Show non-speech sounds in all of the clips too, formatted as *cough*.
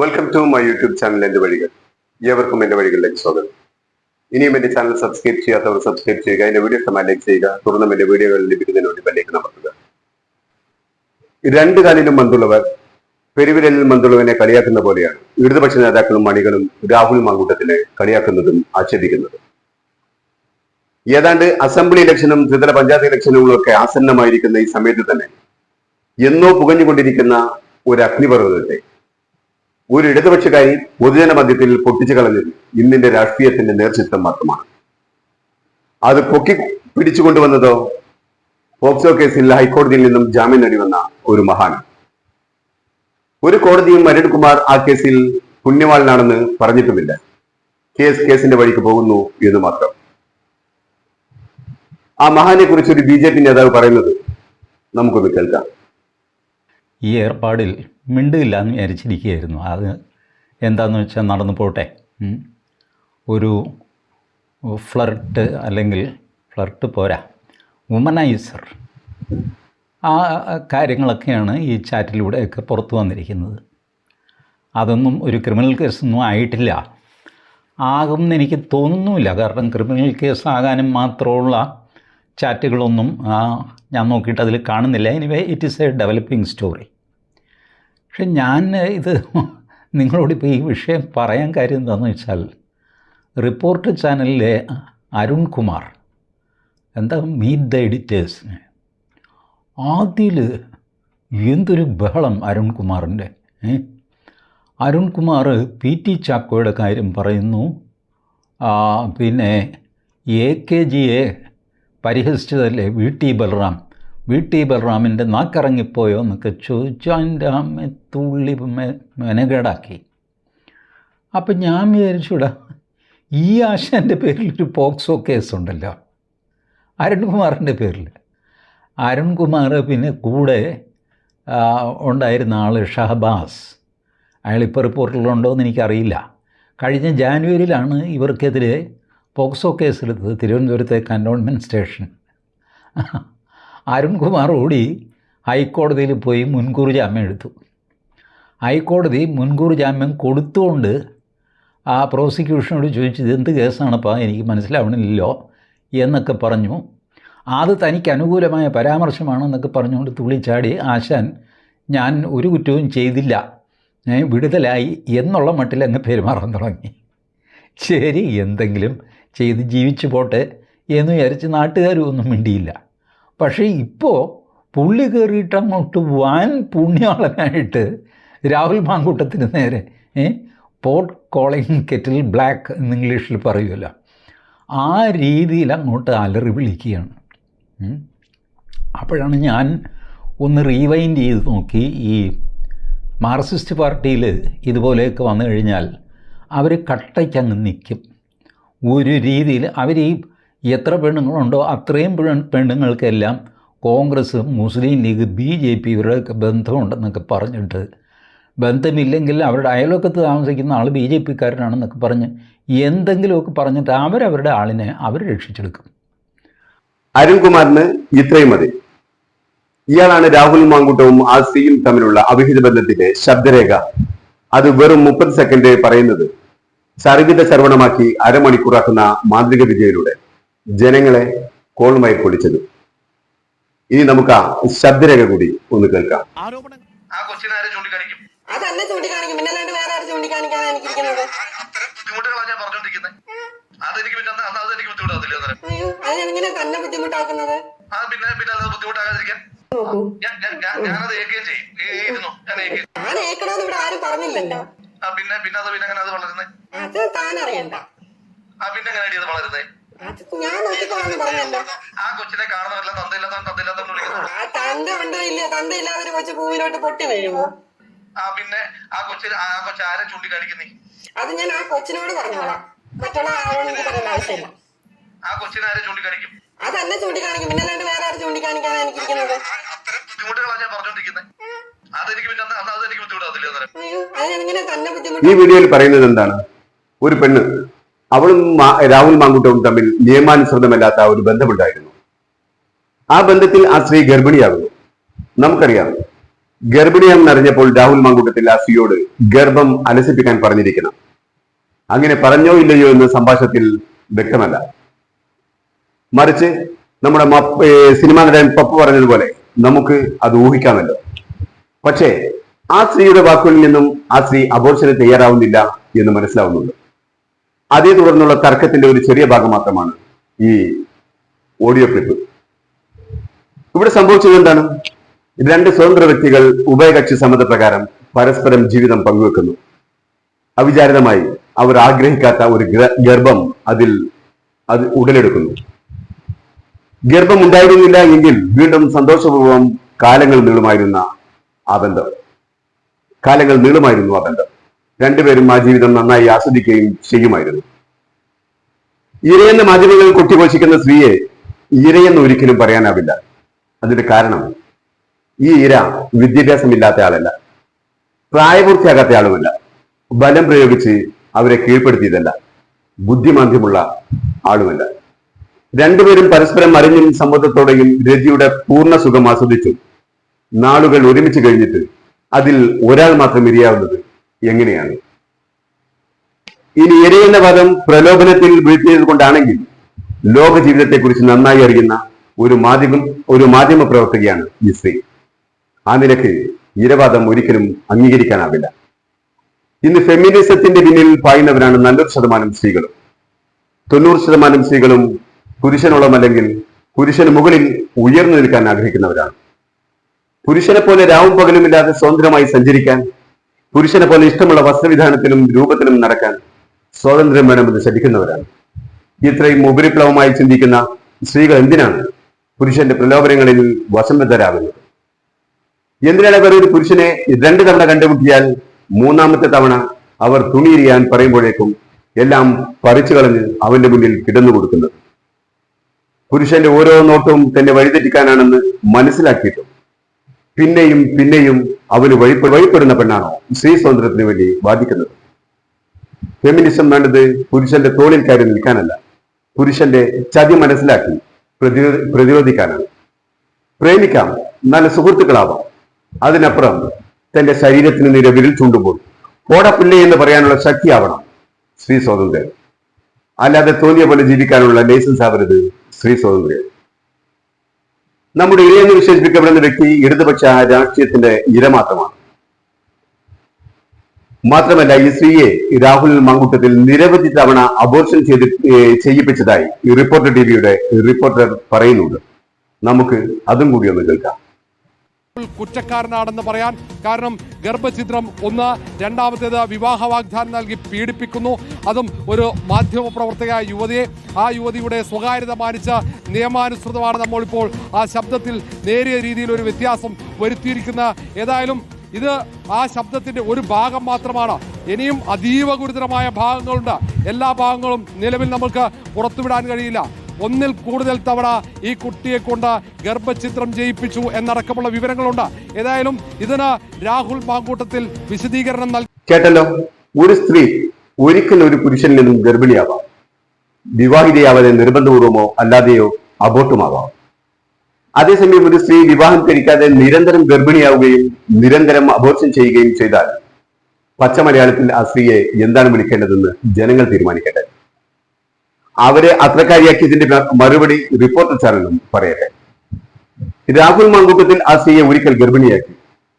Welcome to my YouTube channel എന്റെ വഴികൾ. ഏവർക്കും എന്റെ വഴികളിലേക്ക് സ്വാഗതം. ഇനിയും എന്റെ ചാനൽ സബ്സ്ക്രൈബ് ചെയ്യാത്തവർ സബ്സ്ക്രൈബ് ചെയ്യുക എന്റെ വീഡിയോ ഇഷ്ടമായി ലൈക്ക് ചെയ്യുക തുടർന്നും എന്റെ വീഡിയോകൾ ലഭിക്കുന്നതിന് വേണ്ടി ബെല്ലേക്ക് നമർത്തുക രണ്ട് കാലിലും മന്തുള്ളവർ പെരുവിരലിൽ മന്തുള്ളവനെ കളിയാക്കുന്ന പോലെയാണ്. ഇടതുപക്ഷ നേതാക്കളും മണികളും രാഹുൽ മാങ്കൂട്ടത്തിനെ കളിയാക്കുന്നതും ആക്ഷേപിക്കുന്നതും. ഏതാണ്ട് അസംബ്ലി ഇലക്ഷനും ത്രിതല പഞ്ചായത്ത് ഇലക്ഷനുകളും ഒക്കെ ആസന്നമായിരിക്കുന്ന ഈ സമയത്ത് തന്നെ എന്നോ പുകഞ്ഞുകൊണ്ടിരിക്കുന്ന ഒരു അഗ്നിപർവതത്തെ ഒരു ഇടതുപക്ഷക്കാരി പൊതുജന മധ്യത്തിൽ പൊട്ടിച്ചു കളഞ്ഞത് ഇന്നിന്റെ രാഷ്ട്രീയത്തിന്റെ നേർചിത്രം മാത്രമാണ്. അത് പൊക്കി പിടിച്ചുകൊണ്ടുവന്നതോ പോക്സോ കേസിൽ ഹൈക്കോടതിയിൽ നിന്നും ജാമ്യം നേടി വന്ന ഒരു മഹാൻ. ഒരു കോടതിയും അരുൺകുമാർ ആ കേസിൽ പുണ്യവാളനാണെന്ന് പറഞ്ഞിട്ടുമില്ല. കേസ് കേസിന്റെ വഴിക്ക് പോകുന്നു എന്ന് മാത്രം. ആ മഹാനെ കുറിച്ച് ഒരു ബി ജെ പി നേതാവ് പറയുന്നത് നമുക്കൊന്ന് കേൾക്കാം. ഈ ഏർപ്പാടിൽ മിണ്ടില്ല എന്ന് വിചാരിച്ചിരിക്കുകയായിരുന്നു. അത് എന്താണെന്ന് വെച്ചാൽ നടന്നു പോട്ടെ. ഒരു ഫ്ലർട്ട് അല്ലെങ്കിൽ ഫ്ലർട്ട് പോരാ. വുമനൈസർ. ആ കാര്യങ്ങളൊക്കെയാണ് ഈ ചാറ്റിലൂടെയൊക്കെ പുറത്തു വന്നിരിക്കുന്നത്. അതൊന്നും ഒരു ക്രിമിനൽ കേസൊന്നും ആയിട്ടില്ല. ആകുമെന്ന് എനിക്ക് തോന്നുന്നുമില്ല. കാരണം ക്രിമിനൽ കേസ് ആകാനും മാത്രമുള്ള ചാറ്റുകളൊന്നും ഞാൻ നോക്കിയിട്ട് അതിൽ കാണുന്നില്ല. Anyway it is a developing story പക്ഷെ ഞാൻ ഇത് *laughs* നിങ്ങളോട് നിങ്ങളോടിപ്പോൾ ഈ വിഷയം പറയാൻ കാര്യം എന്താണെന്ന് വെച്ചാൽ റിപ്പോർട്ട് ചാനലിലെ അരുൺ കുമാർ എന്താ മീറ്റ് ദ എഡിറ്റേഴ്സിന് ആദ്യയിൽ എന്തൊരു ബഹളം അരുൺകുമാറിന്റെ അരുൺകുമാർ പി ടി ചാക്കോയുടെ കാര്യം പറയുന്നു. പിന്നെ എ കെ ജിയെ പരിഹസിച്ചതല്ലേ? V T Balram V T ബലറാമിന്റെ നാക്കിറങ്ങിപ്പോയോ എന്നൊക്കെ ചോദിച്ചു. അതിന്റെ അമ്മ തുള്ളി മെനകേടാക്കി. അപ്പം ഞാൻ വിചാരിച്ചുടാ ഈ ആശാന്റെ ഒരു പോക്സോ കേസുണ്ടല്ലോ അരുൺകുമാറിന്റെ പേരിൽ. അരുൺകുമാർ പിന്നെ കൂടെ ഉണ്ടായിരുന്ന ആൾ ഷഹബാസ്. അയാൾ അയാളിപ്പോൾ റിപ്പോർട്ടിലുണ്ടോ എന്ന് എനിക്കറിയില്ല. കഴിഞ്ഞ ജാനുവരിയിലാണ് ഇവർക്കെതിരെ പോക്സോ കേസെടുത്തത് തിരുവനന്തപുരത്തെ കന്റോൺമെന്റ് സ്റ്റേഷൻ അരുൺകുമാർ ഓടി ഹൈക്കോടതിയിൽ പോയി മുൻകൂർ ജാമ്യം എടുത്തു. ഹൈക്കോടതി മുൻകൂർ ജാമ്യം കൊടുത്തുകൊണ്ട് ആ പ്രോസിക്യൂഷനോട് ചോദിച്ചു എന്ത് കേസാണപ്പോൾ എനിക്ക് മനസ്സിലാവണില്ലല്ലോ എന്നൊക്കെ പറഞ്ഞു. അത് തനിക്ക് അനുകൂലമായ പരാമർശമാണെന്നൊക്കെ പറഞ്ഞുകൊണ്ട് തുള്ളിച്ചാടി ആശാൻ ഞാൻ ഒരു കുറ്റവും ചെയ്തില്ല. ഞാൻ വിടുതലായി എന്നുള്ള മട്ടിൽ അങ്ങ് പെരുമാറാൻ തുടങ്ങി. ശരി എന്തെങ്കിലും ചെയ്ത് ജീവിച്ചു പോട്ടെ എന്ന് വിചാരിച്ച് നാട്ടുകാരും ഒന്നും മിണ്ടിയില്ല. പക്ഷേ ഇപ്പോൾ പുള്ളി കയറിയിട്ട് അങ്ങോട്ട് വാൻ പുണ്യാളനായിട്ട് രാഹുൽ മാങ്കൂട്ടത്തിന് നേരെ പോട്ട് കോളിംഗ് കെറ്റിൽ ബ്ലാക്ക് എന്ന് ഇംഗ്ലീഷിൽ പറയുമല്ലോ ആ രീതിയിൽ അങ്ങോട്ട് അലറി വിളിക്കുകയാണ്. അപ്പോഴാണ് ഞാൻ ഒന്ന് റീവൈൻഡ് ചെയ്ത് നോക്കി ഈ മാർക്സിസ്റ്റ് പാർട്ടിയിൽ ഇതുപോലെയൊക്കെ വന്നു കഴിഞ്ഞാൽ അവർ കട്ടയ്ക്കങ്ങ് നിൽക്കും ഒരു രീതിയിൽ അവർ ഈ എത്ര പെണ്ണുങ്ങളുണ്ടോ അത്രയും പെണ്ണുങ്ങൾക്കെല്ലാം Congress Muslim League B J P ഇവരുടെയൊക്കെ ബന്ധമുണ്ടെന്നൊക്കെ പറഞ്ഞിട്ട് ബന്ധമില്ലെങ്കിൽ അവരുടെ അയൽവക്കത്ത് താമസിക്കുന്ന ആൾ ബി ജെ പിക്കാരനാണെന്നൊക്കെ പറഞ്ഞ് എന്തെങ്കിലുമൊക്കെ പറഞ്ഞിട്ട് അവരവരുടെ ആളിനെ അവർ രക്ഷിച്ചെടുക്കും. അരുൺകുമാറിന് ഇത്രയും മതി. ഇയാളാണ് രാഹുൽ മാങ്കൂട്ടവും ആസിയും തമ്മിലുള്ള അവിഹിത ബന്ധത്തിന്റെ ശബ്ദരേഖ. അത് വെറും മുപ്പത് സെക്കൻഡ് പറയുന്നത്. സർവിത ശ്രവണമാക്കി അരമണിക്കൂറാക്കുന്ന മാന്ത്രിക വിദ്യയിലൂടെ ജനങ്ങളെ കോളുമായി പൊളിച്ചത്. ഇനി നമുക്ക് ആ ശബ്ദരേഖ കൂടി ഒന്ന് കേൾക്കാം. അതല്ല ചൂണ്ടിക്കാണിക്കും? പിന്നെ അല്ലാണ്ട് വേറെ ആരും ചൂണ്ടിക്കാണിക്കാനാണ് എനിക്കിരിക്കുന്നത്? അത്തരം ബുദ്ധിമുട്ടുകളാണ് ഞാൻ പറഞ്ഞോണ്ടിരിക്കുന്നത് അതെനിക്ക് പിന്നെ അന്ന് അത് എനിക്ക് ബുദ്ധിമുട്ടാകത്തില്ല അന്നേരം? അയ്യോ അത് എങ്ങനെ തന്നെ ബുദ്ധിമുട്ടാക്കുന്നത്? ആ പിന്നെ പിന്നെ അല്ലാതെ ബുദ്ധിമുട്ടാകാതിരിക്കാൻ. നോക്കൂ. ഞാൻ ഞാൻ- ഞാൻ- ഞാനത് ഏക്കുകയും ചെയ്യും. ഞാൻ ഏക്കണമെന്ന് ഇവിടെ ആരും പറഞ്ഞില്ലല്ലോ. പിന്നെ പിന്നെ അത് പിന്നെ അങ്ങനെ അത് വളരുന്നേ? അത് താൻ അറിയണ്ട ആ പിന്നെ എങ്ങനെ അത് വളരുന്നേ? അത് ഞാൻ നോക്കിക്കോളാന്ന് പറഞ്ഞല്ലോ ആ കൊച്ചിനെ കാണുന്നവരെല്ലാം തന്തയില്ലാത്തവൻ തന്തയില്ലാത്തവൻ വിളിക്കുന്നു. ആ തന്റെ ഉണ്ടോ ഇല്ല തന്ത ഇല്ലാതെ ഒരു കൊച്ചു ഭൂമിയിലോട്ട് പൊട്ടി വീഴുമോ? ആ പിന്നെ ആ കൊച്ചിന് ആ കൊച്ചു ആരെ ചൂണ്ടിക്കാണിക്കുന്നേ? അത് ഞാൻ ആ കൊച്ചിനോട് പറഞ്ഞോളാം. മറ്റുള്ള ആളോട് എനിക്ക് പറയേണ്ട ആവശ്യമില്ല. ആ കൊച്ചിനെ ആരെ ചൂണ്ടിക്കാണിക്കും? അതന്നെ ചൂണ്ടിക്കാണിക്കും. പിന്നെ അല്ലാണ്ട് വേറെ ആരും ചൂണ്ടിക്കാണിക്കാനാണ് എനിക്കിരിക്കുന്നത്? അത്തരം ബുദ്ധിമുട്ടുകളാണ് ഞാൻ പറഞ്ഞോണ്ടിരിക്കുന്നത് ഈ വീഡിയോയിൽ പറയുന്നത് എന്താണ്? ഒരു പെണ്ണ് അവളും രാഹുൽ മാങ്കുട്ടവും തമ്മിൽ നിയമാനുസൃതമല്ലാത്ത ഒരു ബന്ധമുണ്ടായിരുന്നു. ആ ബന്ധത്തിൽ ആ സ്ത്രീ ഗർഭിണിയാകുന്നു. നമുക്കറിയാം. ഗർഭിണിയാണെന്ന് അറിഞ്ഞപ്പോൾ രാഹുൽ മാങ്കൂട്ടത്തിൽ ആ സ്ത്രീയോട് ഗർഭം അലസിപ്പിക്കാൻ പറഞ്ഞിരിക്കണം. അങ്ങനെ പറഞ്ഞോ ഇല്ലയോ എന്ന് സംഭാഷണത്തിൽ വ്യക്തമല്ല. മറിച്ച് നമ്മുടെ സിനിമാ നടൻ പപ്പു പറഞ്ഞതുപോലെ നമുക്ക് അത് ഊഹിക്കാമല്ലോ. പക്ഷേ ആ സ്ത്രീയുടെ വാക്കുകളിൽ നിന്നും ആ സ്ത്രീ അബോർഷന് തയ്യാറാവുന്നില്ല എന്ന് മനസ്സിലാവുന്നുണ്ട്. അതേ തുടർന്നുള്ള തർക്കത്തിന്റെ ഒരു ചെറിയ ഭാഗം മാത്രമാണ് ഈ ഓഡിയോ ക്ലിപ്പ് ഇവിടെ സംഭവിച്ചത് എന്താണ്? രണ്ട് സ്വതന്ത്ര വ്യക്തികൾ ഉഭയകക്ഷി സമ്മതപ്രകാരം പരസ്പരം ജീവിതം പങ്കുവെക്കുന്നു. അവിചാരിതമായി അവർ ആഗ്രഹിക്കാത്ത ഒരു ഗർഭം അതിൽ അത് ഉടലെടുക്കുന്നു. ഗർഭം ഉണ്ടായിരുന്നില്ല എങ്കിൽ വീണ്ടും സന്തോഷപൂർവം കാലങ്ങൾ നീളുമായിരുന്ന ആ ബന്ധം. കാലങ്ങൾ നീളുമായിരുന്നു ആ ബന്ധം. രണ്ടുപേരും ആ ജീവിതം നന്നായി ആസ്വദിക്കുകയും ചെയ്യുമായിരുന്നു. ഇരയെന്ന മാധ്യമങ്ങളിൽ കൊട്ടിഘോഷിക്കുന്ന സ്ത്രീയെ ഇരയെന്ന് ഒരിക്കലും പറയാനാവില്ല. അതിന്റെ കാരണം ഈ ഇര വിദ്യാഭ്യാസമില്ലാത്ത ആളല്ല. പ്രായപൂർത്തിയാകാത്ത ആളുമല്ല. ബലം പ്രയോഗിച്ച് അവരെ കീഴ്പ്പെടുത്തിയതല്ല. ബുദ്ധിമാന്ദ്യമുള്ള ആളുമല്ല. രണ്ടുപേരും പരസ്പരം അറിഞ്ഞും സമ്മതത്തോടെയും രതിയുടെ പൂർണ സുഖം ആസ്വദിച്ചു. നാളുകൾ ഒരുമിച്ച് കഴിഞ്ഞിട്ട് അതിൽ ഒരാൾ മാത്രം ഇരയാവുന്നത് എങ്ങനെയാണ്? ഇനി ഇരയെന്ന പദം പ്രലോഭനത്തിൽ വീഴ്ത്തിയത് കൊണ്ടാണെങ്കിൽ ലോക ജീവിതത്തെക്കുറിച്ച് നന്നായി അറിയുന്ന ഒരു മാധ്യമം ഒരു മാധ്യമ പ്രവർത്തകയാണ് സ്ത്രീ ആ നിലയ്ക്ക് ഇരവാദം ഒരിക്കലും അംഗീകരിക്കാനാവില്ല. ഇന്ന് ഫെമിനിസത്തിന്റെ പിന്നിൽ പായുന്നവരാണ് നല്ലൊരു ശതമാനം സ്ത്രീകളും. തൊണ്ണൂറ് ശതമാനം സ്ത്രീകളും പുരുഷനോളം അല്ലെങ്കിൽ പുരുഷന് മുകളിൽ ഉയർന്നു നിൽക്കാൻ ആഗ്രഹിക്കുന്നവരാണ്. പുരുഷനെ പോലെ രാവും പകലുമില്ലാതെ സ്വതന്ത്രമായി സഞ്ചരിക്കാൻ പുരുഷനെ പോലെ ഇഷ്ടമുള്ള വസ്ത്രവിധാനത്തിലും രൂപത്തിലും നടക്കാൻ സ്വാതന്ത്ര്യം വേണമെന്ന് ശഠിക്കുന്നവരാണ് ഇത്രയും ഉപരിപ്ലവമായി ചിന്തിക്കുന്ന സ്ത്രീകൾ എന്തിനാണ് പുരുഷന്റെ പ്രലോഭനങ്ങളിൽ വശംബദ്ധരാകുന്നത് എന്തിനാണ് അവർ ഒരു പുരുഷനെ രണ്ട് തവണ കണ്ടുമുട്ടിയാൽ മൂന്നാമത്തെ തവണ അവർ തുണിയിരിയാൻ പറയുമ്പോഴേക്കും എല്ലാം പറിച്ചു കളഞ്ഞ് അവന്റെ മുന്നിൽ കിടന്നു കൊടുക്കുന്നത്? പുരുഷന്റെ ഓരോ നോട്ടവും തന്നെ വഴിതെറ്റിക്കാനാണെന്ന് മനസ്സിലാക്കിയിട്ടും പിന്നെയും പിന്നെയും അവന് വഴിപ്പെ വഴിപ്പെടുന്ന പെണ്ണാണോ? സ്ത്രീ സ്വാതന്ത്ര്യത്തിന് വേണ്ടി ബാധിക്കുന്നത് ഫെമിനിസം വേണ്ടത് പുരുഷന്റെ തോളിൽ കയറി നിൽക്കാനല്ല. പുരുഷന്റെ ചതി മനസ്സിലാക്കി പ്രതിരോധി പ്രതിരോധിക്കാനാണ്. പ്രേമിക്കാം. നല്ല സുഹൃത്തുക്കളാവാം. അതിനപ്പുറം തന്റെ ശരീരത്തിന് നേരെ വിരൽ ചൂണ്ടുമ്പോൾ പോടപ്പിള്ളി എന്ന് പറയാനുള്ള ശക്തി ശക്തിയാവണം സ്ത്രീ സ്വാതന്ത്ര്യം. അല്ലാതെ തോന്നിയ പോലെ ജീവിക്കാനുള്ള ലൈസൻസ് ആവരുത് സ്ത്രീ സ്വാതന്ത്ര്യം. നമ്മുടെ ഇളയെന്ന് വിശേഷിപ്പിക്കപ്പെടുന്ന വ്യക്തി ഇടതുപക്ഷ രാഷ്ട്രീയത്തിന്റെ ഇര മാത്രമാണ് മാത്രമല്ല ഈ സ്ത്രീയെ രാഹുൽ മങ്കുട്ടത്തിൽ നിരവധി തവണ അബോർഷൻ ചെയ്ത് ചെയ്യിപ്പിച്ചതായി റിപ്പോർട്ടർ ടി വിയുടെ റിപ്പോർട്ടർ പറയുന്നുണ്ട്. നമുക്ക് അതും കൂടി ഒന്ന് കേൾക്കാം. കുറ്റക്കാരനാണെന്ന് പറയാൻ കാരണം ഗർഭഛിദ്രം ഒന്ന് രണ്ടാമത്തേത് വിവാഹ വാഗ്ദാനം നൽകി പീഡിപ്പിക്കുന്നു. അതും ഒരു മാധ്യമ പ്രവർത്തകയായ യുവതിയെ ആ യുവതിയുടെ സ്വകാര്യത മാനിച്ച നിയമാനുസൃതമാണ് നമ്മളിപ്പോൾ ആ ശബ്ദത്തിൽ നേരിയ രീതിയിൽ ഒരു വ്യത്യാസം വരുത്തിയിരിക്കുന്ന. ഏതായാലും ഇത് ആ ശബ്ദത്തിന്റെ ഒരു ഭാഗം മാത്രമാണ്. ഇനിയും അതീവ ഗുരുതരമായ ഭാഗങ്ങളുണ്ട്. എല്ലാ ഭാഗങ്ങളും നിലവിൽ നമുക്ക് പുറത്തുവിടാൻ കഴിയില്ല. ഒന്നിൽ കൂടുതൽ തവണ ഈ കുട്ടിയെ കൊണ്ട് ഗർഭചിത്രം ചെയ്യിപ്പിച്ചു എന്നടക്കമുള്ള വിവരങ്ങളുണ്ട്. ഏതായാലും ഇതിന് രാഹുൽ മാങ്കൂട്ടത്തിൽ വിശദീകരണം നൽകി കേട്ടല്ലോ? ഒരു സ്ത്രീ ഒരിക്കലും ഒരു പുരുഷനിൽ നിന്നും ഗർഭിണിയാവാം. വിവാഹിതയാവാതെ നിർബന്ധപൂർവമോ അല്ലാതെയോ അബോട്ടുമാവാം അതേസമയം ഒരു സ്ത്രീ വിവാഹം കഴിക്കാതെ നിരന്തരം ഗർഭിണിയാവുകയും നിരന്തരം അബോർഷൻ ചെയ്യുകയും ചെയ്താൽ പച്ച മലയാളത്തിൽ ആ സ്ത്രീയെ എന്താണ് വിളിക്കേണ്ടതെന്ന് ജനങ്ങൾ തീരുമാനിക്കട്ടെ. അവരെ അത്രക്കാരിയാക്കിയതിന്റെ മറുപടി റിപ്പോർട്ടർ ചാനലും പറയട്ടെ. രാഹുൽ മങ്കൂട്ടത്തിൽ ആ സ്ത്രീയെ ഒരിക്കൽ ഗർഭിണിയാക്കി.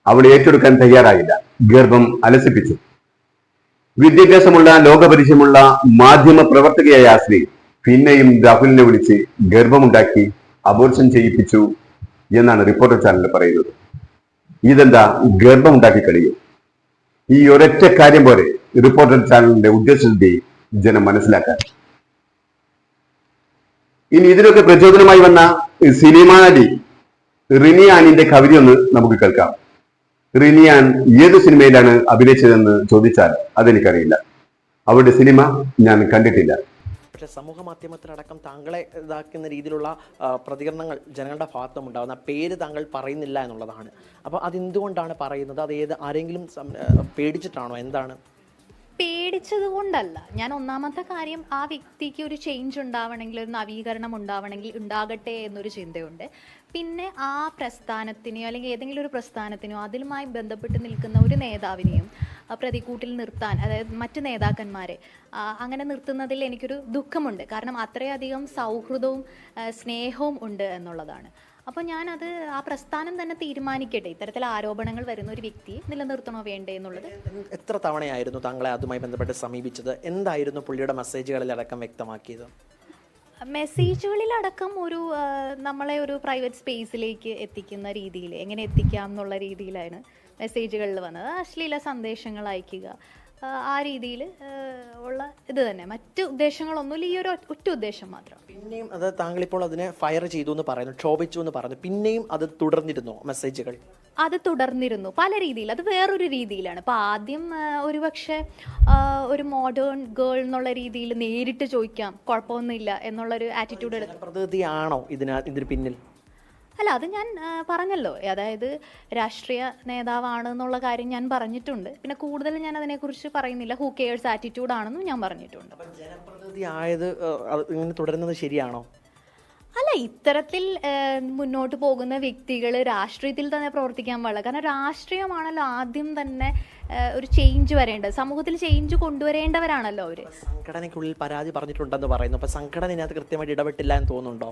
അവളെ ഏറ്റെടുക്കാൻ തയ്യാറായില്ല. ഗർഭം അലസിപ്പിച്ചു. വിദ്യാഭ്യാസമുള്ള ലോകപരിചയമുള്ള മാധ്യമ പ്രവർത്തകയായ ആ സ്ത്രീ പിന്നെയും രാഹുലിനെ വിളിച്ച് ഗർഭമുണ്ടാക്കി അബോർഷൻ ചെയ്യിപ്പിച്ചു എന്നാണ് റിപ്പോർട്ടർ ചാനൽ പറയുന്നത്. ഇതെന്താ? ഗർഭമുണ്ടാക്കി കളിയും. ഈ ഒരൊറ്റ കാര്യം പോലെ റിപ്പോർട്ടർ ചാനലിന്റെ ഉദ്ദേശത്തിന്റെ ജനം മനസ്സിലാക്കാൻ. ഇനി ഇതിനൊക്കെ പ്രചോദനമായി വന്ന സിനിമ റിനിയാനിന്റെ കവിത ഒന്ന് നമുക്ക് കേൾക്കാം. റിനിയാൻ ഏത് സിനിമയിലാണ് അഭിനയിച്ചതെന്ന് ചോദിച്ചാൽ അതെനിക്കറിയില്ല. അവരുടെ സിനിമ ഞാൻ കണ്ടിട്ടില്ല. പക്ഷേ സമൂഹ മാധ്യമത്തിലടക്കം താങ്കളെ ഇതാക്കുന്ന രീതിയിലുള്ള പ്രതികരണങ്ങൾ ജനങ്ങളുടെ ഭാഗത്തും ഉണ്ടാകുന്ന പേര് താങ്കൾ പറയുന്നില്ല എന്നുള്ളതാണ്. അപ്പോൾ അതെന്തുകൊണ്ടാണ് പറയുന്നത്? അത് ഏത് ആരെങ്കിലും പേടിച്ചിട്ടാണോ? എന്താണ്? പേടിച്ചത് കൊണ്ടല്ല ഞാൻ ഒന്നാമത്തെ കാര്യം ആ വ്യക്തിക്ക് ഒരു ചേഞ്ച് ഉണ്ടാവണമെങ്കിൽ ഒരു നവീകരണം ഉണ്ടാവണമെങ്കിൽ ഉണ്ടാകട്ടെ എന്നൊരു ചിന്തയുണ്ട്. പിന്നെ ആ പ്രസ്ഥാനത്തിനെയോ അല്ലെങ്കിൽ ഏതെങ്കിലും ഒരു പ്രസ്ഥാനത്തിനോ അതിലുമായി ബന്ധപ്പെട്ട് നിൽക്കുന്ന ഒരു നേതാവിനെയും പ്രതികൂട്ടിൽ നിർത്താൻ അതായത് മറ്റ് നേതാക്കന്മാരെ അങ്ങനെ നിർത്തുന്നതിൽ എനിക്കൊരു ദുഃഖമുണ്ട്. കാരണം അത്രയധികം സൗഹൃദവും സ്നേഹവും ഉണ്ട് എന്നുള്ളതാണ്. അപ്പോൾ ഞാനത് ആ പ്രസ്ഥാനം തന്നെ തീരുമാനിക്കട്ടെ. ഇത്തരത്തിൽ ആരോപണങ്ങൾ വരുന്ന ഒരു വ്യക്തിയെ നിലനിർത്തണോ വേണ്ടേ എന്നുള്ളത്? എത്ര തവണയായിരുന്നു താങ്കളെ അതുമായി ബന്ധപ്പെട്ട് സമീപിച്ചത്? എന്തായിരുന്നു പുള്ളിയുടെ മെസ്സേജുകളിൽ അടക്കം വ്യക്തമാക്കിയത്? മെസ്സേജുകളിലടക്കം ഒരു നമ്മളെ ഒരു പ്രൈവറ്റ് സ്പേസിലേക്ക് എത്തിക്കുന്ന രീതിയിൽ എങ്ങനെ എത്തിക്കാം എന്നുള്ള രീതിയിലാണ് മെസ്സേജുകളിൽ വന്നത്. അശ്ലീല സന്ദേശങ്ങൾ അയക്കുക ആ, രീതിയിൽ ഉള്ള ഇത് തന്നെ. മറ്റ് ഉദ്ദേശങ്ങളൊന്നുമില്ല. ഈ ഒരു ഒറ്റ ഉദ്ദേശം മാത്രം. പിന്നെയും അത് താങ്കളിപ്പോൾ അതിനെ ഫയർ ചെയ്തു എന്ന് പറയുന്നു ക്ഷോഭിച്ചു എന്ന് പറയുന്നു. പിന്നെയും അത് തുടർന്നിരുന്നു മെസ്സേജുകൾ അത് തുടർന്നിരുന്നു. പല രീതിയിൽ. അത് വേറൊരു രീതിയിലാണ്. അപ്പോൾ ആദ്യം ഒരു ഒരുപക്ഷെ ഒരു മോഡേൺ ഗേൾ എന്നുള്ള രീതിയിൽ നേരിട്ട് ചോദിക്കാം. കുഴപ്പമൊന്നുമില്ല. എന്നുള്ളൊരു ആറ്റിറ്റ്യൂഡ് എടുത്ത്. പ്രതിനിധിയാണോ ഇതിന് ഇതിന് പിന്നിൽ? അല്ല അത് ഞാൻ പറഞ്ഞല്ലോ. അതായത് രാഷ്ട്രീയ നേതാവാണ് എന്നുള്ള കാര്യം ഞാൻ പറഞ്ഞിട്ടുണ്ട്. പിന്നെ കൂടുതൽ ഞാൻ അതിനെക്കുറിച്ച് പറയുന്നില്ല. ഹൂ കെയേഴ്സ് ആറ്റിറ്റ്യൂഡ് ആണെന്നും ഞാൻ പറഞ്ഞിട്ടുണ്ട്. ജനപ്രതിനിധി ആയത് ഇങ്ങനെ തുടരുന്നത് ശരിയാണോ? അല്ല ഇത്തരത്തിൽ മുന്നോട്ട് പോകുന്ന വ്യക്തികൾ രാഷ്ട്രീയത്തിൽ തന്നെ പ്രവർത്തിക്കാൻ പാടില്ല. കാരണം രാഷ്ട്രീയമാണല്ലോ ആദ്യം തന്നെ ഒരു ചേഞ്ച് വരേണ്ടത്. സമൂഹത്തിൽ ചേഞ്ച് കൊണ്ടുവരേണ്ടവരാണല്ലോ അവർ സംഘടനയ്ക്കുള്ളിൽ പരാതി പറഞ്ഞിട്ടുണ്ടെന്ന് പറയുന്നു. അപ്പൊ സംഘടന ഇതിനകത്ത് കൃത്യമായിട്ട് ഇടപെട്ടില്ല എന്ന് തോന്നുന്നുണ്ടോ?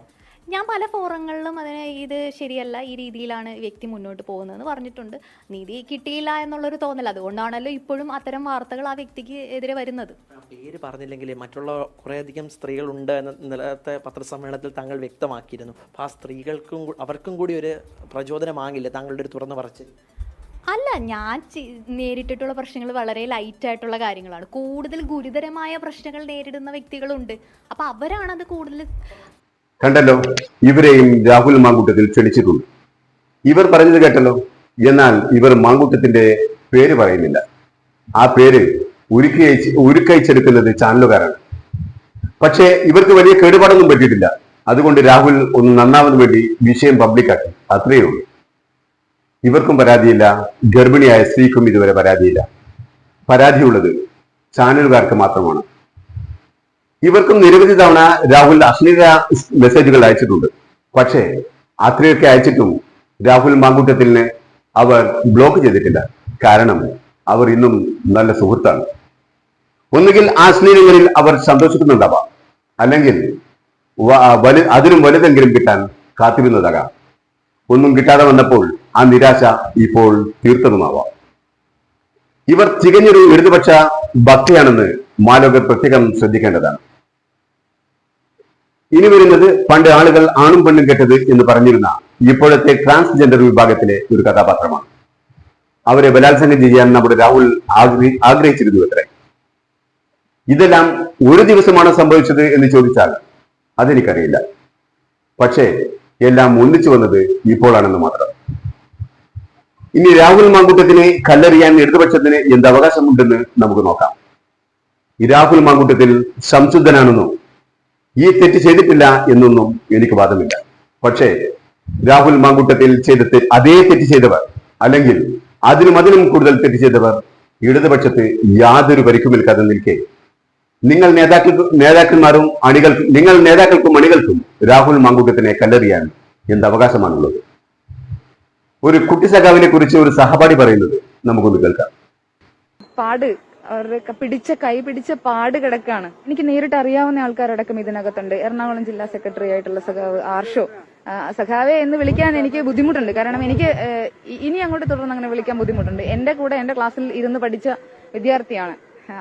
ഞാൻ പല ഫോറങ്ങളിലും അതിന് ഇത് ശരിയല്ല ഈ രീതിയിലാണ് വ്യക്തി മുന്നോട്ട് പോകുന്നതെന്ന് പറഞ്ഞിട്ടുണ്ട്. നീതി കിട്ടിയില്ല എന്നുള്ളൊരു തോന്നൽ. അതുകൊണ്ടാണല്ലോ ഇപ്പോഴും അത്തരം വാർത്തകൾ ആ വ്യക്തിക്ക് എതിരെ വരുന്നത്. പേര് പറഞ്ഞില്ലെങ്കിൽ മറ്റുള്ള കുറേയധികം സ്ത്രീകളുണ്ട് എന്ന നിലത്തെ പത്രസമ്മേളനത്തിൽ താങ്കൾ വ്യക്തമാക്കിയിരുന്നു. അപ്പോൾ ആ സ്ത്രീകൾക്കും അവർക്കും കൂടി ഒരു പ്രചോദനമാകില്ല താങ്കളുടെ ഒരു തുറന്നു പറച്ചിൽ? അല്ല ഞാൻ നേരിട്ടിട്ടുള്ള പ്രശ്നങ്ങൾ വളരെ ലൈറ്റ് ആയിട്ടുള്ള കാര്യങ്ങളാണ്. കൂടുതൽ ഗുരുതരമായ പ്രശ്നങ്ങൾ നേരിടുന്ന വ്യക്തികളുണ്ട്. അപ്പോൾ അവരാണത് കൂടുതൽ കണ്ടല്ലോ? ഇവരെയും രാഹുൽ മാങ്കൂട്ടത്തിൽ ക്ഷണിച്ചിട്ടുണ്ട്. ഇവർ പറഞ്ഞത് കേട്ടല്ലോ? എന്നാൽ ഇവർ മാങ്കൂട്ടത്തിന്റെ പേര് പറയുന്നില്ല. ആ പേര് ഉരുക്കി ഉരുക്കയച്ചെടുക്കുന്നത് ചാനലുകാരാണ്. പക്ഷേ ഇവർക്ക് വലിയ കേടുപാടൊന്നും പറ്റിയിട്ടില്ല. അതുകൊണ്ട് രാഹുൽ ഒന്ന് നന്നാവാൻ വേണ്ടി വിഷയം പബ്ലിക്കാക്കി അത്രയേ ഉള്ളൂ. ഇവർക്കും പരാതിയില്ല. ഗർഭിണിയായ സ്ത്രീക്കും ഇതുവരെ പരാതിയില്ല. പരാതിയുള്ളത് ചാനലുകാർക്ക് മാത്രമാണ്. ഇവർക്കും നിരവധി തവണ രാഹുൽ അശ്ലീല മെസ്സേജുകൾ അയച്ചിട്ടുണ്ട്. പക്ഷേ അത്രയൊക്കെ അയച്ചിട്ടും രാഹുൽ മാങ്കൂട്ടത്തിലിനെ അവർ ബ്ലോക്ക് ചെയ്തിട്ടില്ല. കാരണം അവർ ഇന്നും നല്ല സുഹൃത്താണ്. ഒന്നുകിൽ ആ അശ്ലീലങ്ങളിൽ അവർ സന്തോഷിക്കുന്നുണ്ടാവാം. അല്ലെങ്കിൽ വലു അതിനും വലുതെങ്കിലും കിട്ടാൻ കാത്തിരുന്നതാകാം. ഒന്നും കിട്ടാതെ വന്നപ്പോൾ ആ നിരാശ ഇപ്പോൾ തീർത്തതുമാവാം. ഇവർ തികഞ്ഞൊരു ഇടതുപക്ഷ ഭക്തിയാണെന്ന് മാലോകർ പ്രത്യേകം ശ്രദ്ധിക്കേണ്ടതാണ്. ഇനി വരുന്നത് പണ്ട് ആളുകൾ ആണും പെണ്ണും കെട്ടത് എന്ന് പറഞ്ഞിരുന്ന ഇപ്പോഴത്തെ ട്രാൻസ്ജെൻഡർ വിഭാഗത്തിലെ ഒരു കഥാപാത്രമാണ്. അവരെ ബലാത്സംഗം ചെയ്യാൻ നമ്മുടെ രാഹുൽ ആഗ്ര- ആഗ്രഹിച്ചിരുന്നു അത്രേ. ഇതെല്ലാം ഒരു ദിവസമാണ് സംഭവിച്ചത് എന്ന് ചോദിച്ചാൽ അതെനിക്കറിയില്ല. പക്ഷേ എല്ലാം ഒന്നിച്ചു വന്നത് ഇപ്പോഴാണെന്ന് മാത്രം. ഇനി രാഹുൽ മാങ്കുട്ടത്തിനെ കല്ലെറിയാൻ ഇടതുപക്ഷത്തിന് എന്ത് അവകാശമുണ്ടെന്ന് നമുക്ക് നോക്കാം. രാഹുൽ മാങ്കുട്ടത്തിൽ സംശുദ്ധനാണെന്നോ ഈ തെറ്റ് ചെയ്തിട്ടില്ല എന്നൊന്നും എനിക്ക് വാദമില്ല. പക്ഷേ രാഹുൽ മാങ്കൂട്ടത്തിൽ ചെയ്ത അതേ തെറ്റ് ചെയ്തവർ അല്ലെങ്കിൽ അതിനും അതിനും കൂടുതൽ തെറ്റ് ചെയ്തവർ ഇടതുപക്ഷത്ത് യാതൊരു പരിക്കുമില്ലാതെ നിൽക്കെ. നിങ്ങൾ നേതാക്കൾ നേതാക്കന്മാരും അണികൾക്കും നിങ്ങൾ നേതാക്കൾക്കും അണികൾക്കും രാഹുൽ മാങ്കൂട്ടത്തിനെ കല്ലെറിയാൻ എന്ത് അവകാശമാണുള്ളത്? ഒരു കുട്ടി സഖാവിനെ കുറിച്ച് ഒരു സഹപാഠി പറയുന്നത് നമുക്കൊന്ന് കേൾക്കാം. പാട് അവരുടെ പിടിച്ച കൈ പിടിച്ച പാട് കിടക്കാണ്. എനിക്ക് നേരിട്ട് അറിയാവുന്ന ആൾക്കാരടക്കം ഇതിനകത്തുണ്ട്. എറണാകുളം ജില്ലാ സെക്രട്ടറി ആയിട്ടുള്ള സഖാവ് ആർഷോ. സഖാവെ എന്ന് വിളിക്കാൻ എനിക്ക് ബുദ്ധിമുട്ടുണ്ട്. കാരണം എനിക്ക് ഇനി അങ്ങോട്ട് തുടർന്ന് അങ്ങനെ വിളിക്കാൻ ബുദ്ധിമുട്ടുണ്ട്. എന്റെ കൂടെ എന്റെ ക്ലാസ്സിൽ ഇരുന്ന് പഠിച്ച വിദ്യാർത്ഥിയാണ്.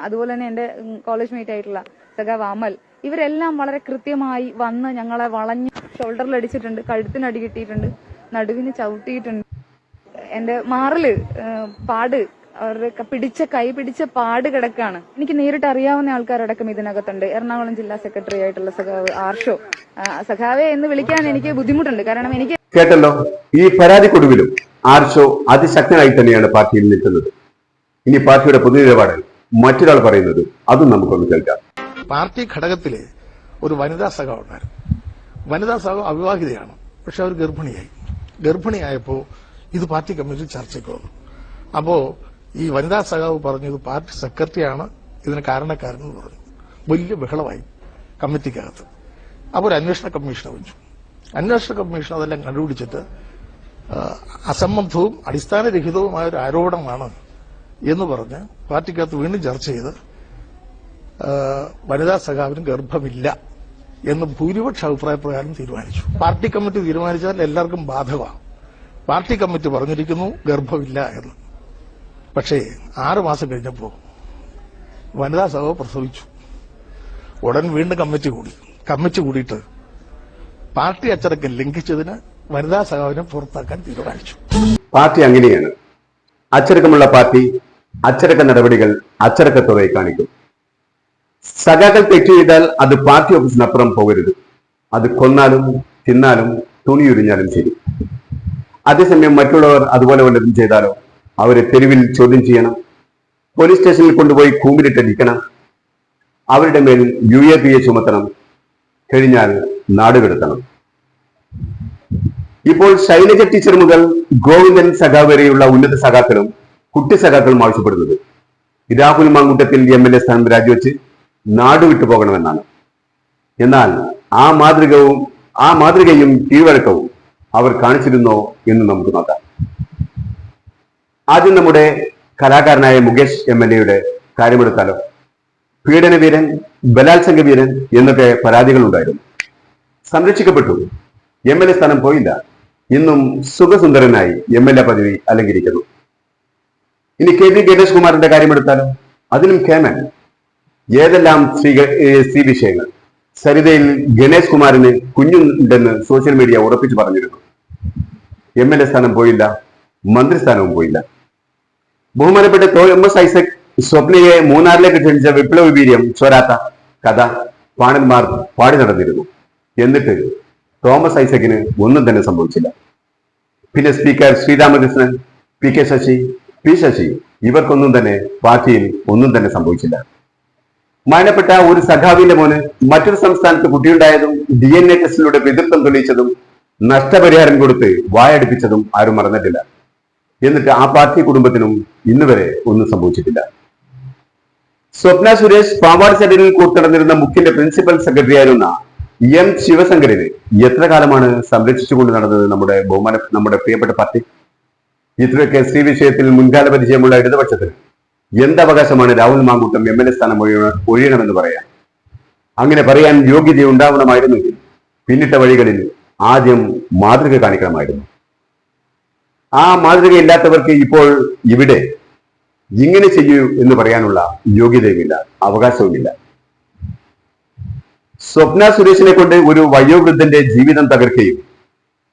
അതുപോലെ തന്നെ എന്റെ കോളേജ് മേറ്റ് ആയിട്ടുള്ള സഖാവ് അമൽ. ഇവരെല്ലാം വളരെ കൃത്യമായി വന്ന് ഞങ്ങളെ വളഞ്ഞ് ഷോൾഡറിൽ അടിച്ചിട്ടുണ്ട് കഴുത്തിന് അടി കിട്ടിയിട്ടുണ്ട് നടുവിന് ചവിട്ടിയിട്ടുണ്ട്. എന്റെ മാറിൽ പാട് അവരുടെ പിടിച്ച കൈ പിടിച്ച പാട് കിടക്കാണ്. എനിക്ക് നേരിട്ട് അറിയാവുന്ന ആൾക്കാരടക്കം ഇതിനകത്തുണ്ട്. എറണാകുളം ജില്ലാ സെക്രട്ടറി ആയിട്ടുള്ള സഖാവ് ആർഷോ. സഖാവെ എന്ന് വിളിക്കാൻ എനിക്ക് ബുദ്ധിമുട്ടുണ്ട്. കാരണം എനിക്ക് കേട്ടല്ലോ? ഈ പരാതിക്കൊടുവിലും ആർഷോ അതിശക്തനായി തന്നെയാണ് പാർട്ടിയിൽ നിൽക്കുന്നത്. ഇനി പാർട്ടിയുടെ പൊതുനിലപാട് മറ്റൊരാൾ പറയുന്നത് അതും നമുക്കൊന്ന് കേൾക്കാം. പാർട്ടി ഘടകത്തിലെ ഒരു വനിതാ സഖാവ് ഉണ്ടായിരുന്നു. വനിതാ സഖാവ് അവിവാഹിതയാണ്. പക്ഷെ അവർ ഗർഭിണിയായി. ഗർഭിണിയായപ്പോ ഇത് പാർട്ടി കമ്മിറ്റി ചർച്ചയ്ക്ക് വന്നു. അപ്പോ ഈ വനിതാ സഖാവ് പറഞ്ഞു ഇത് പാർട്ടി സെക്രട്ടറിയാണ് ഇതിന് കാരണക്കാരെന്ന് പറഞ്ഞു. വലിയ ബഹളമായി കമ്മിറ്റിക്കകത്ത്. അപ്പോൾ ഒരു അന്വേഷണ കമ്മീഷനെ വെച്ചു അന്വേഷണ കമ്മീഷൻ അതെല്ലാം കണ്ടുപിടിച്ചിട്ട് അസംബന്ധവും അടിസ്ഥാനരഹിതവുമായ ഒരു ആരോപണമാണ് എന്ന് പറഞ്ഞ് പാർട്ടിക്കകത്ത് വീണ്ടും ചർച്ച ചെയ്ത് വനിതാ സഖാവിന് ഗർഭമില്ല എന്ന് ഭൂരിപക്ഷ അഭിപ്രായ പ്രകാരം തീരുമാനിച്ചു. പാർട്ടി കമ്മിറ്റി തീരുമാനിച്ചാൽ എല്ലാവർക്കും ബാധകമാണ്. പാർട്ടി കമ്മിറ്റി പറഞ്ഞിരിക്കുന്നു ഗർഭമില്ല എന്ന്. പക്ഷേ ആറ് മാസം കഴിഞ്ഞപ്പോൾ വനിതാ സഭ പ്രസവിച്ചു. ഉടൻ വീണ്ടും കമ്മിറ്റി കൂടി. കമ്മിറ്റി കൂടിയിട്ട് പാർട്ടി അച്ചടക്കം ലംഘിച്ചതിന് വനിതാ സഖാവിനെ പുറത്താക്കാൻ തീരുമാനിച്ചു. പാർട്ടി അങ്ങനെയാണ്. അച്ചടക്കമുള്ള പാർട്ടി അച്ചടക്ക നടപടികൾ അച്ചടക്കത്തോടെ കാണിക്കും. സഖാക്കൾ തെറ്റ് ചെയ്താൽ അത് പാർട്ടി ഓഫീസിനപ്പുറം പോകരുത്. അത് കൊന്നാലും തിന്നാലും തുണിയുരിഞ്ഞാലും ശരി. അതേസമയം മറ്റുള്ളവർ അതുപോലെ വല്ലതും ചെയ്താലോ? അവരെ തെരുവിൽ ചോദ്യം ചെയ്യണം. പോലീസ് സ്റ്റേഷനിൽ കൊണ്ടുപോയി കൂമ്പിലിട്ടടിക്കണം അവരുടെ മേൽ യു എ പി എ ചുമത്തണം. കഴിഞ്ഞാൽ നാടുകടത്തണം ഇപ്പോൾ ശൈലജ ടീച്ചർ മുതൽ ഗോവിന്ദൻ സഖാവ് വരെയുള്ള ഉന്നത സഖാക്കളും കുട്ടി സഖാക്കളും ആവശ്യപ്പെടുന്നത്. Rahul Mamkootathil M L A സ്ഥാനം രാജിവെച്ച് നാടുവിട്ടു പോകണമെന്നാണ്. എന്നാൽ ആ മാതൃകവും ആ മാതൃകയും കീഴ്വഴക്കവും അവർ കാണിച്ചിരുന്നോ എന്ന് നമുക്ക് നോക്കാം. ആദ്യം നമ്മുടെ കലാകാരനായ മുകേഷ് എം എൽ എയുടെ കാര്യമെടുത്താലോ പീഡനവീരൻ ബലാത്സംഗ വീരൻ എന്നൊക്കെ പരാതികൾ ഉണ്ടായിരുന്നു സംരക്ഷിക്കപ്പെട്ടു. എം എൽ എ സ്ഥാനം പോയില്ല. ഇന്നും സുഖസുന്ദരനായി എം എൽ എ പദവി അലങ്കരിക്കുന്നു. ഇനി കെ വി ഗണേഷ് കുമാറിന്റെ കാര്യമെടുത്താലോ അതിനും കേമൻ ഏതെല്ലാം സ്ത്രീ സ്ത്രീ വിഷയങ്ങൾ? സരിതയിൽ ഗണേഷ് കുമാറിന് കുഞ്ഞുണ്ടെന്ന് സോഷ്യൽ മീഡിയ ഉറപ്പിച്ചു പറഞ്ഞിരുന്നു. എം എൽ എ സ്ഥാനം പോയില്ല. മന്ത്രിസ്ഥാനവും പോയില്ല. ബഹുമാനപ്പെട്ട തോമസ് ഐസക് സ്വപ്നയെ മൂന്നാറിലേക്ക് ക്ഷണിച്ച വിപ്ലവ വീര്യം ചോരാത്ത കഥ പാണന്മാർ പാടി നടന്നിരുന്നു. എന്നിട്ട് തോമസ് ഐസക്കിന് ഒന്നും തന്നെ സംഭവിച്ചില്ല. പിന്നെ speaker Sreeramakrishnan P K Sasi P Sasi ഇവർക്കൊന്നും തന്നെ പാർട്ടിയിൽ ഒന്നും തന്നെ സംഭവിച്ചില്ല. മരണപ്പെട്ട ഒരു സഖാവിന്റെ മോന് മറ്റൊരു സംസ്ഥാനത്ത് കുട്ടിയുണ്ടായതും ഡി എൻ എ ടെസ്റ്റിലൂടെ പിതൃത്വം തെളിയിച്ചതും നഷ്ടപരിഹാരം കൊടുത്ത് വായടിപ്പിച്ചതും ആരും മറന്നിട്ടില്ല. എന്നിട്ട് ആ പാർട്ടി കുടുംബത്തിനും ഇന്ന് വരെ ഒന്നും സംഭവിച്ചിട്ടില്ല. സ്വപ്ന സുരേഷ് പാവാട് സെന്ററിൽ കൂട്ടിടന്നിരുന്ന മുഖ്യന്റെ പ്രിൻസിപ്പൽ സെക്രട്ടറി ആയിരുന്ന എം ശിവശങ്കരന് എത്ര കാലമാണ് സംരക്ഷിച്ചുകൊണ്ട് നടന്നത് നമ്മുടെ ബഹുമാന നമ്മുടെ പ്രിയപ്പെട്ട പാർട്ടി? ഇത്രയൊക്കെ സ്ത്രീ വിഷയത്തിൽ മുൻകാല പരിചയമുള്ള ഇടതുപക്ഷത്തിന് എന്തവകാശമാണ് Rahul Mamkoottam M L A സ്ഥാനം ഒഴിയണമെന്ന് പറയാൻ? അങ്ങനെ പറയാൻ യോഗ്യത ഉണ്ടാവണമായിരുന്നെങ്കിൽ പിന്നിട്ട വഴികളിൽ ആദ്യം മാതൃക കാണിക്കണമായിരുന്നു. ആ മാതൃകയില്ലാത്തവർക്ക് ഇപ്പോൾ ഇവിടെ ഇങ്ങനെ ചെയ്യൂ എന്ന് പറയാനുള്ള യോഗ്യതയുമില്ല അവകാശവുമില്ല. സ്വപ്ന സുരേഷിനെ കൊണ്ട് ഒരു വയോവൃദ്ധന്റെ ജീവിതം തകർക്കുകയും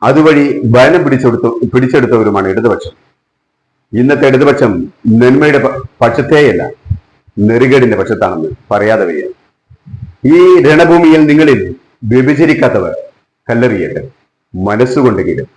അതുവഴി ഭരണം പിടിച്ചെടുത്തു പിടിച്ചെടുത്തവരുമാണ് ഇടതുപക്ഷം. ഇന്നത്തെ ഇടതുപക്ഷം നന്മയുടെ പക്ഷത്തേയല്ല നെറുകേടിന്റെ പക്ഷത്താണെന്ന് പറയാതെ വയ്യ. ഈ രണഭൂമിയിൽ നിങ്ങളിൽ വ്യഭിചരിക്കാത്തവർ കല്ലെറിയട്ടെ മനസ്സുകൊണ്ട് കീഴും